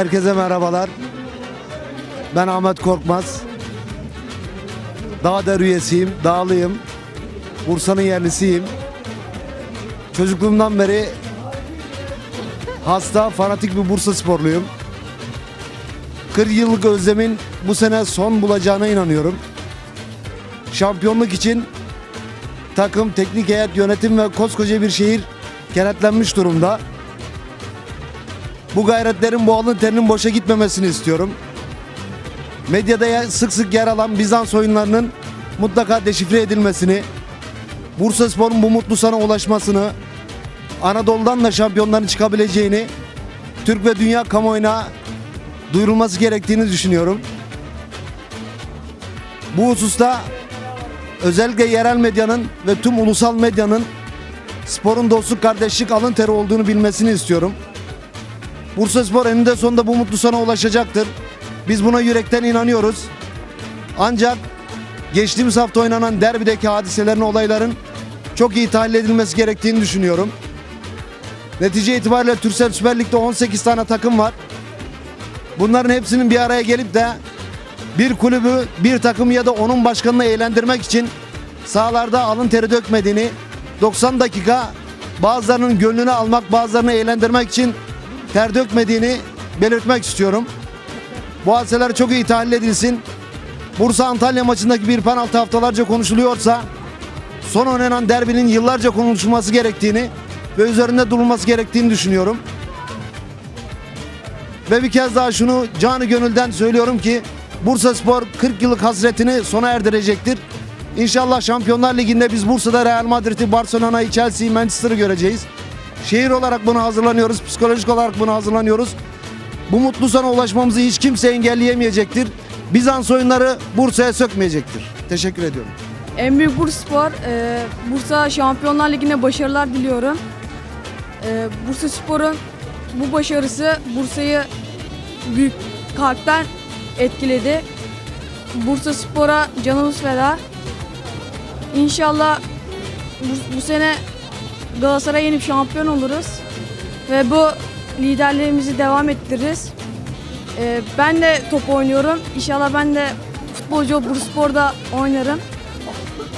Herkese merhabalar. Ben Ahmet Korkmaz. Dağder üyesiyim, dağlıyım. Bursa'nın yerlisiyim. Çocukluğumdan beri hasta, fanatik bir Bursa sporluyum. 40 yıllık özlemin bu sene son bulacağına inanıyorum. Şampiyonluk için takım, teknik heyet, yönetim ve koskoca bir şehir kenetlenmiş durumda. Bu gayretlerin bu alın terinin boşa gitmemesini istiyorum. Medyada ya- sık sık yer alan Bizans oyunlarının mutlaka deşifre edilmesini, Bursa Spor'un bu mutlu sana ulaşmasını, Anadolu'dan da şampiyonların çıkabileceğini, Türk ve dünya kamuoyuna duyurulması gerektiğini düşünüyorum. Bu hususta özellikle yerel medyanın ve tüm ulusal medyanın sporun dostluk, kardeşlik, alın teri olduğunu bilmesini istiyorum. Bursa Spor eninde sonunda bu mutlu sona ulaşacaktır. Biz buna yürekten inanıyoruz. Ancak geçtiğimiz hafta oynanan derbideki hadiselerin, olayların çok iyi tahlil edilmesi gerektiğini düşünüyorum. Netice itibariyle Türksel Süper Lig'de 18 tane takım var. Bunların hepsinin bir araya gelip de bir kulübü, bir takım ya da onun başkanını eğlendirmek için sahalarda alın teri dökmediğini, 90 dakika bazılarının gönlünü almak, bazılarını eğlendirmek için ter dökmediğini belirtmek istiyorum. Bu hadiseler çok iyi tahlil edilsin. Bursa Antalya maçındaki bir penaltı haftalarca konuşuluyorsa son oynanan derbinin yıllarca konuşulması gerektiğini ve üzerinde durulması gerektiğini düşünüyorum. Ve bir kez daha şunu canı gönülden söylüyorum ki Bursa Spor 40 yıllık hasretini sona erdirecektir. İnşallah Şampiyonlar Ligi'nde biz Bursa'da Real Madrid'i, Barcelona'yı, Chelsea'yi, Manchester'ı göreceğiz. Şehir olarak buna hazırlanıyoruz, psikolojik olarak buna hazırlanıyoruz. Bu mutlu sona ulaşmamızı hiç kimse engelleyemeyecektir. Bizans oyunları Bursa'ya sökmeyecektir. Teşekkür ediyorum. En büyük Bursaspor. Ee, Bursa Şampiyonlar Ligi'ne başarılar diliyorum. Ee, Bursa Spor'un bu başarısı Bursa'yı büyük kalpten etkiledi. Bursa Spor'a canımız feda. İnşallah bu, bu sene Galatasaray'ı yenip şampiyon oluruz. Ve bu liderliğimizi devam ettiririz. Ee, ben de top oynuyorum. İnşallah ben de futbolcu Bursaspor'da oynarım.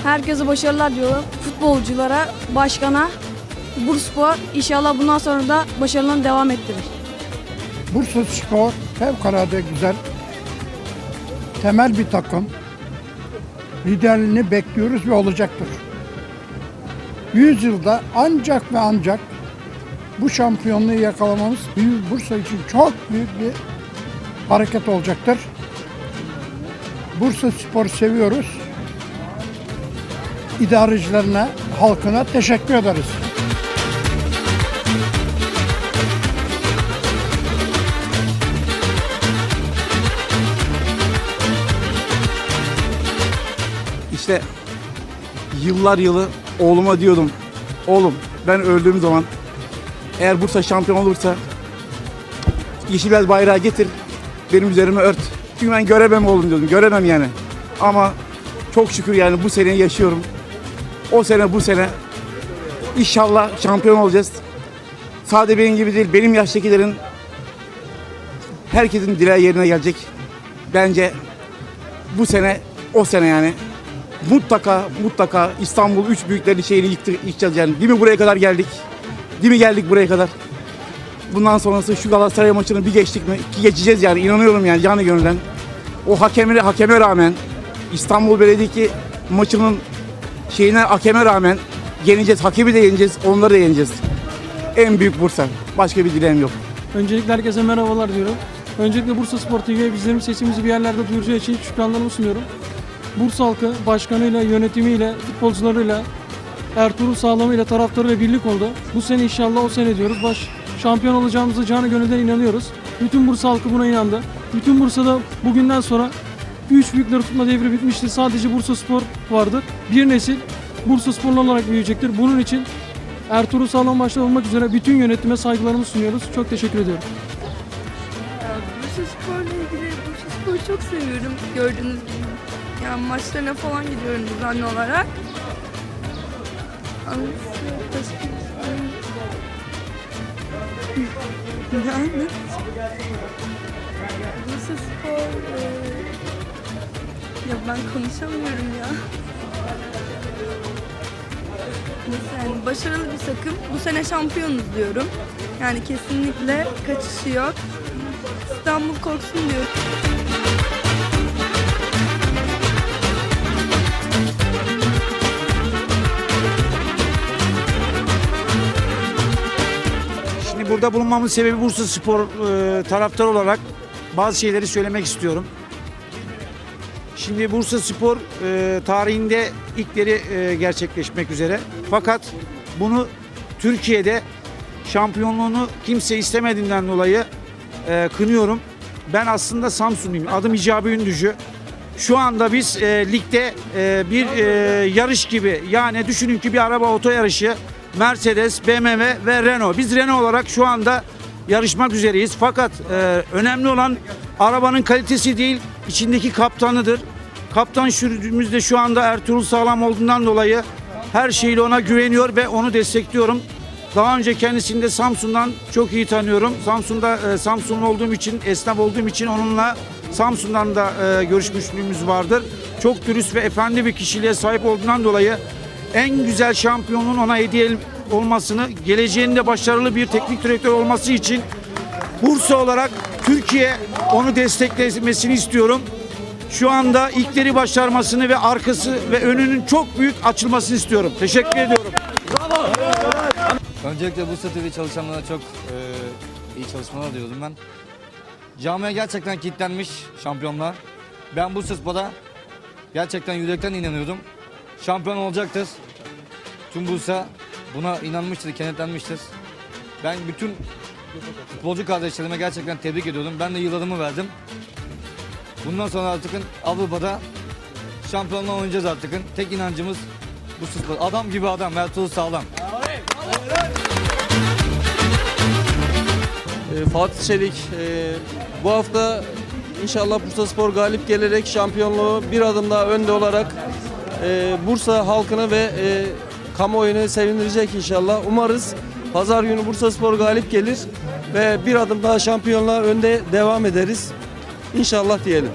Herkese başarılar diliyorum. Futbolculara, başkana, Bursaspor inşallah bundan sonra da başarılarını devam ettirir. Bursa Spor fevkalade güzel. Temel bir takım. Liderliğini bekliyoruz ve olacaktır. 100 yılda ancak ve ancak bu şampiyonluğu yakalamamız Bursa için çok büyük bir hareket olacaktır. Bursa Spor seviyoruz. İdarecilerine, halkına teşekkür ederiz. İşte yıllar yılı oğluma diyordum. Oğlum ben öldüğüm zaman eğer Bursa şampiyon olursa yeşil bayrağı getir benim üzerime ört. Çünkü ben göremem oğlum diyordum. Göremem yani. Ama çok şükür yani bu seneyi yaşıyorum. O sene bu sene inşallah şampiyon olacağız. Sadece benim gibi değil benim yaştakilerin herkesin dileği yerine gelecek. Bence bu sene o sene yani mutlaka mutlaka İstanbul üç büyüklerin şehrini yıktı, yıkacağız yani. Değil mi buraya kadar geldik? Değil mi geldik buraya kadar? Bundan sonrası şu Galatasaray maçını bir geçtik mi? Ki geçeceğiz yani inanıyorum yani canı gönülden. O hakemine, hakeme rağmen İstanbul Belediyesi maçının şeyine hakeme rağmen yeneceğiz. Hakemi de yeneceğiz, onları da yeneceğiz. En büyük Bursa. Başka bir dileğim yok. Öncelikle herkese merhabalar diyorum. Öncelikle Bursa Spor TV'ye bizlerin sesimizi bir yerlerde duyuracağı için şükranlarımı sunuyorum. Bursa halkı başkanıyla, yönetimiyle, futbolcularıyla, Ertuğrul sağlamıyla, taraftarıyla birlik oldu. Bu sene inşallah o sene diyoruz. Baş şampiyon olacağımızı canı gönülden inanıyoruz. Bütün Bursa halkı buna inandı. Bütün Bursa'da bugünden sonra üç büyükleri tutma devri bitmiştir. Sadece Bursa Spor vardır. Bir nesil Bursa Sporlu olarak büyüyecektir. Bunun için Ertuğrul Sağlam başta olmak üzere bütün yönetime saygılarımı sunuyoruz. Çok teşekkür ediyorum. Bursa Spor'la ilgili Bursa Spor'u çok seviyorum gördüğünüz gibi. Yani maçlarına falan gidiyorum düzenli olarak. Yani. Bursa Spor... e, Ya ben konuşamıyorum ya. Neyse yani başarılı bir takım. Bu sene şampiyonuz diyorum. Yani kesinlikle kaçışı yok. İstanbul korksun diyorum. Burada bulunmamın sebebi Bursa Spor e, taraftarı olarak bazı şeyleri söylemek istiyorum. Şimdi Bursa Spor e, tarihinde ilkleri e, gerçekleşmek üzere. Fakat bunu Türkiye'de şampiyonluğunu kimse istemediğinden dolayı e, kınıyorum. Ben aslında Samsunluyum. Adım Hicabi Ündücü. Şu anda biz e, ligde e, bir e, yarış gibi yani düşünün ki bir araba oto yarışı Mercedes, BMW ve Renault. Biz Renault olarak şu anda yarışmak üzereyiz. Fakat e, önemli olan arabanın kalitesi değil, içindeki kaptanıdır. Kaptan sürücümüz de şu anda Ertuğrul Sağlam olduğundan dolayı her şeyle ona güveniyor ve onu destekliyorum. Daha önce kendisini de Samsun'dan çok iyi tanıyorum. Samsun'da e, Samsunlu olduğum için, esnaf olduğum için onunla Samsun'dan da e, görüşmüşlüğümüz vardır. Çok dürüst ve efendi bir kişiliğe sahip olduğundan dolayı en güzel şampiyonluğun ona hediye olmasını, geleceğinde başarılı bir teknik direktör olması için Bursa olarak Türkiye onu desteklemesini istiyorum. Şu anda ilkleri başarmasını ve arkası ve önünün çok büyük açılmasını istiyorum. Teşekkür ediyorum. Öncelikle Bursa TV çalışanlarına çok e, iyi çalışmalar diliyorum ben. Camiye gerçekten kilitlenmiş şampiyonlar. Ben Bursa Spor'a gerçekten yürekten inanıyordum. Şampiyon olacaktır. Tüm Bursa buna inanmıştır, kenetlenmiştir. Ben bütün futbolcu kardeşlerime gerçekten tebrik ediyorum. Ben de yıllarımı verdim. Bundan sonra artık Avrupa'da şampiyonluğa oynayacağız artık. Tek inancımız Bursa Spor. Adam gibi adam, Ertuğrul Sağlam. Ee, Fatih Çelik e, bu hafta inşallah Bursa Spor galip gelerek şampiyonluğu bir adım daha önde olarak e, Bursa halkını ve e, kamuoyunu sevindirecek inşallah. Umarız pazar günü Bursa Spor galip gelir ve bir adım daha şampiyonluğa önde devam ederiz. İnşallah diyelim.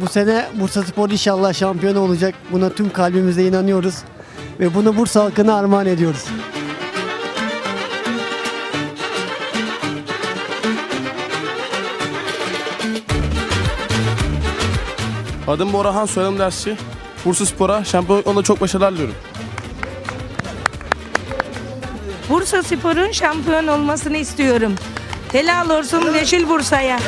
Bu sene Bursa Spor inşallah şampiyon olacak. Buna tüm kalbimizle inanıyoruz. Ve bunu Bursa halkına armağan ediyoruz. Adım Borahan, soyadım dersçi. Bursa Spor'a şampiyonluk yolunda çok başarılar diliyorum. Bursa Spor'un şampiyon olmasını istiyorum. Helal olsun Yeşil Bursa'ya.